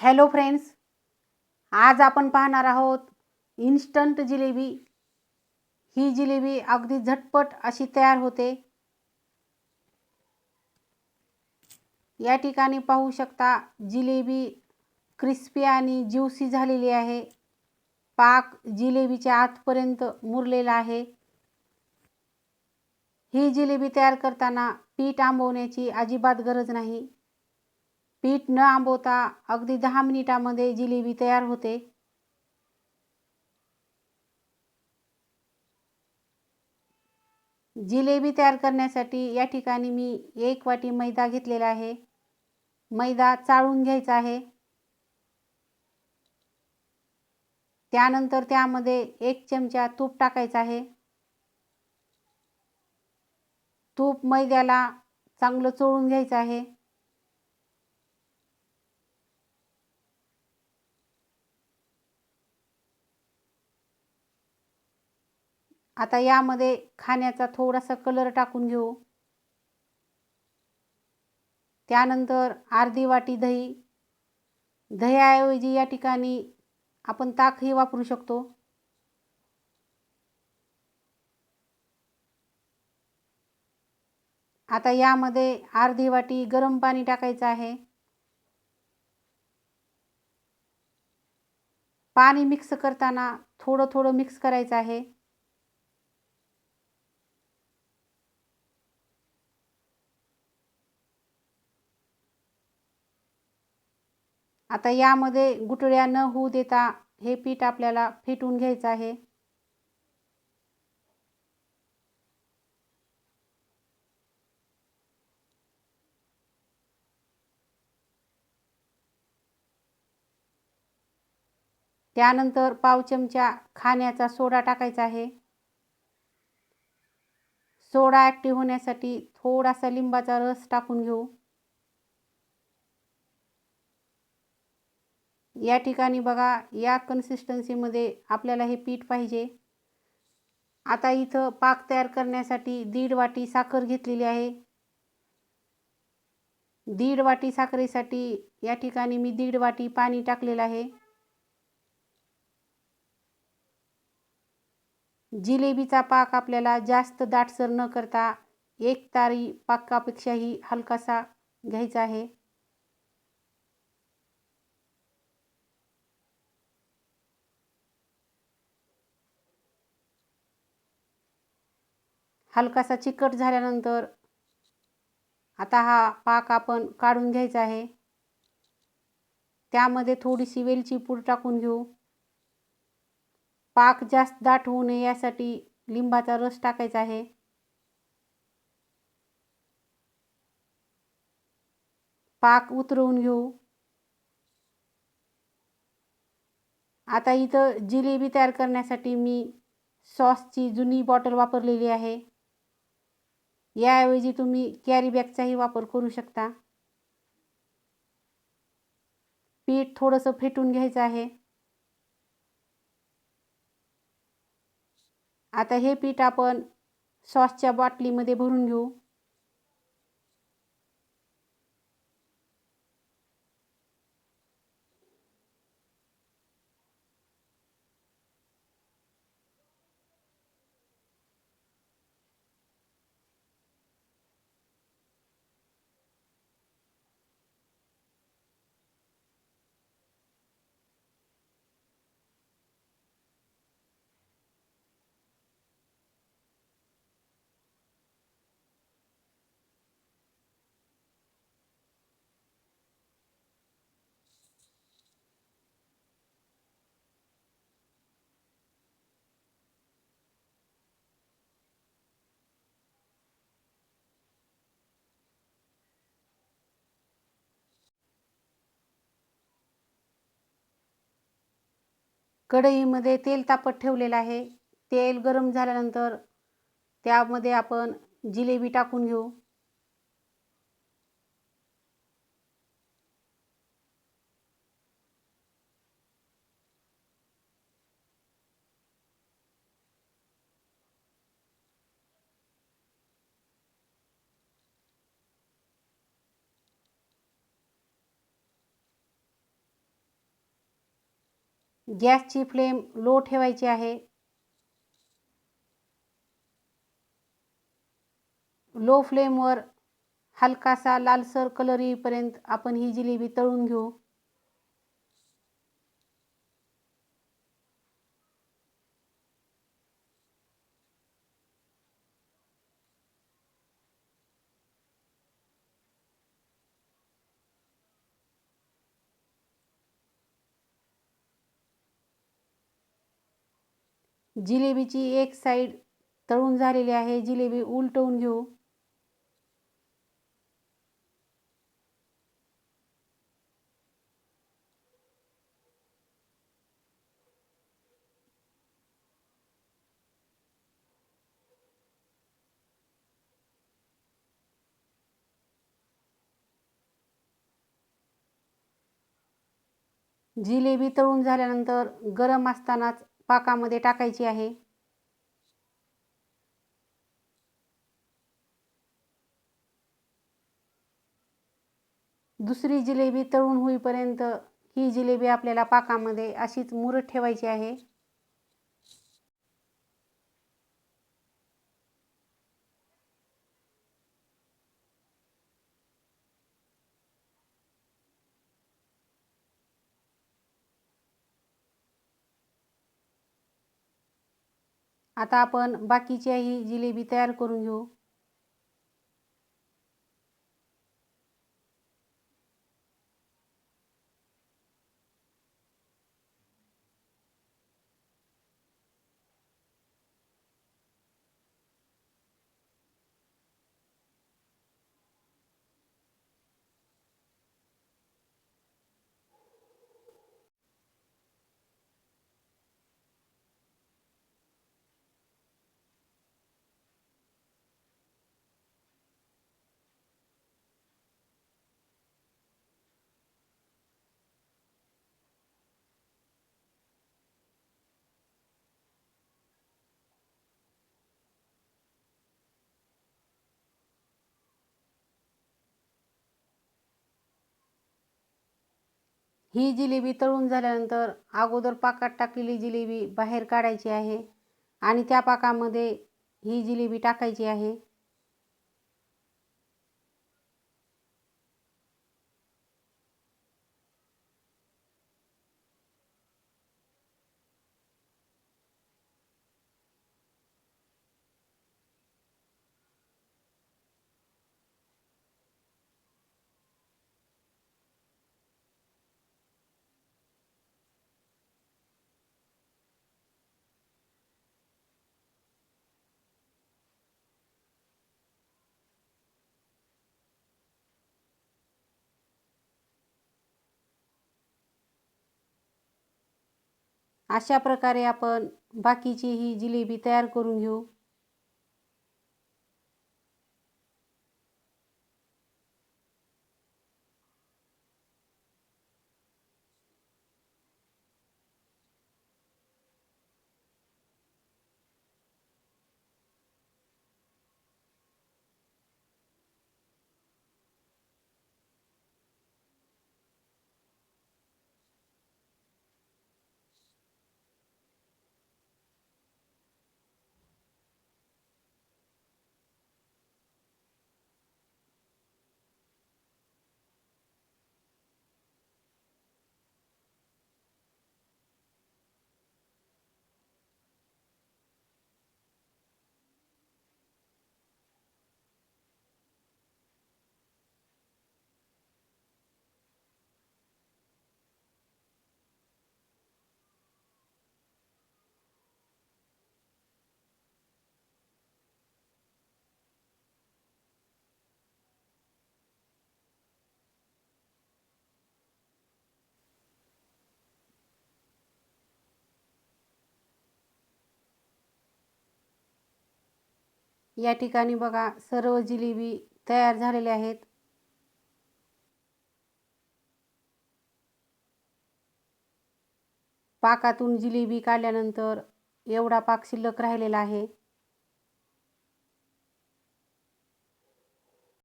Hello friends आज आपण पाहणार आहोत इन्स्टंट जिलेबी. ही जिलेबी अगदी झटपट अशी तयार होते. या ठिकाणी पाहू शकता जिलेबी क्रिस्पी आणि ज्युसी झालेली आहे. पाक जिलेबीच्या आतपर्यंत मुरलेला आहे. ही जिलेबी तयार करताना पीठ आंबवण्याची अजिबात गरज नाही. पीठ न आंबवता अगदी दहा मिनिटामध्ये जिलेबी तयार होते. जिलेबी तयार करण्यासाठी या ठिकाणी मी एक वाटी मैदा घेतलेला आहे. मैदा चाळून घ्यायचा आहे. त्यानंतर त्यामध्ये एक चमचा तूप टाकायचा आहे. तूप मैद्याला चांगलं चोळून घ्यायचं आहे. आता यामध्ये खाण्याचा थोडासा कलर टाकून घेऊ. त्यानंतर अर्धी वाटी दही. दह्याऐवजी या ठिकाणी आपण ताकही वापरू शकतो. आता यामध्ये अर्धी वाटी गरम पाणी टाकायचं आहे. पाणी मिक्स करताना थोडं थोडं मिक्स करायचं आहे. आता यामध्ये गुटळ्या न होऊ देता हे पीठ आपल्याला फेटून घ्यायचं आहे. त्यानंतर पाव चमचा खाण्याचा सोडा टाकायचा आहे. सोडा ॲक्टिव्ह होण्यासाठी थोडासा लिंबाचा रस टाकून घेऊ. या ठिकाणी बघा या कन्सिस्टन्सीमध्ये आपल्याला हे पीठ पाहिजे. आता इथं पाक तयार करण्यासाठी दीड वाटी साखर घेतलेली आहे. दीड वाटी साखरेसाठी या ठिकाणी मी दीड वाटी पाणी टाकलेलं आहे. जिलेबीचा पाक आपल्याला जास्त दाटसर न करता एक तारी पाकापेक्षाही हलकासा घ्यायचा आहे. हलकासा चिकट झाल्यानंतर आता हा पाक आपण काढून घ्यायचा आहे. त्यामध्ये थोडीशी वेलची पूड टाकून घेऊ. पाक जास्त दाट होऊ नये यासाठी लिंबाचा रस टाकायचा आहे. पाक उतरवून घेऊ. आता इथं जिलेबी तयार करण्यासाठी मी सॉसची जुनी बॉटल वापरलेली आहे. याऐवजी तुम्ही कॅरी बॅगचाही वापर करू शकता. पीठ थोडंसं फेटून घ्यायचं आहे. आता हे पीठ आपण सॉसच्या बाटलीमध्ये भरून घेऊ. कढईमध्ये तेल तापत ठेवलेलं आहे. तेल गरम झाल्यानंतर त्यामध्ये आपण जिलेबी टाकून घेऊ. गॅसची फ्लेम लो ठेवायची आहे. लो फ्लेमवर हलकासा लालसर कलर येईपर्यंत आपण ही जिलेबी तळून घेऊ. जिलेबीची एक साईड तळून झालेली आहे. जिलेबी उलटवून घेऊ. जिलेबी तळून झाल्यानंतर गरम असतानाच पाकामध्ये टाकायची आहे. दुसरी जिलेबी तळून होईपर्यंत ही जिलेबी आपल्याला पाकामध्ये अशीच मुरत ठेवायची आहे. आता आपण बाकीच्याही जिलेबी तयार करून घेऊ. ही जिलेबी तळून झाल्यानंतर अगोदर पाकात टाकलेली जिलेबी बाहेर काढायची आहे आणि त्या पाकामध्ये ही जिलेबी टाकायची आहे. अशा प्रकारे आपण बाकीची ही जिलेबी तयार करून घेऊ. या ठिकाणी बघा सर्व जिलेबी तयार झालेल्या आहेत. पाकातून जिलेबी काढल्यानंतर एवढा पाक शिल्लक राहिलेला आहे.